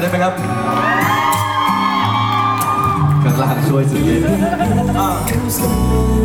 อยได้ไหมครับข้างล่างช่วยสุดเลยอะ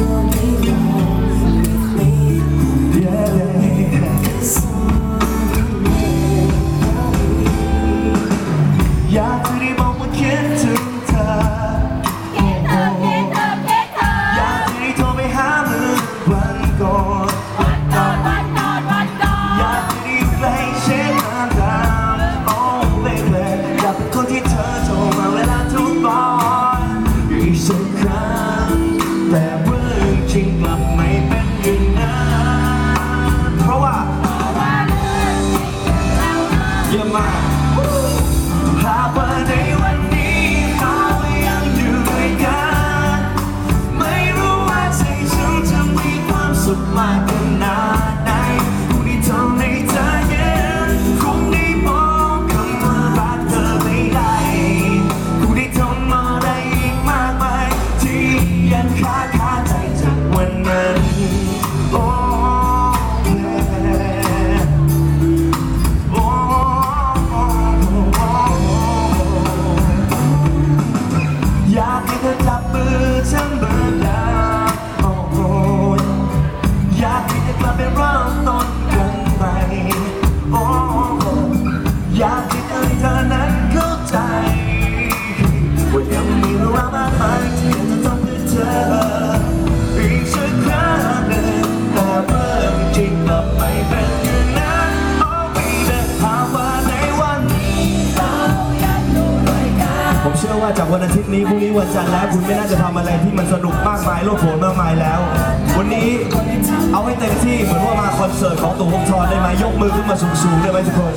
เอยากให้เธอเธอนั้นเข้าใจว่ายังมีเรื่องราวมากมายที่จะทำเพื่อเธออีกสักครั้งหนึ่งแต่เริ่มจริงกลับไม่เป็นอย่างนั้นโอ้ baby หาว่าในวันนี้ผมเชื่อว่าจากวันอาทิตย์นี้พรุ่งนี้วันจันทร์แล้วคุณไม่น่าจะทำอะไรที่มันสนุกมากมายโลดโผนมากมายแล้ว วันนี้เอาให้เต็มที่เหมือนว่ามาคอนเสิร์ตของตู่ภพบทรได้ไหมยกมือขึ้นมาสูงๆได้ไหมทุกคน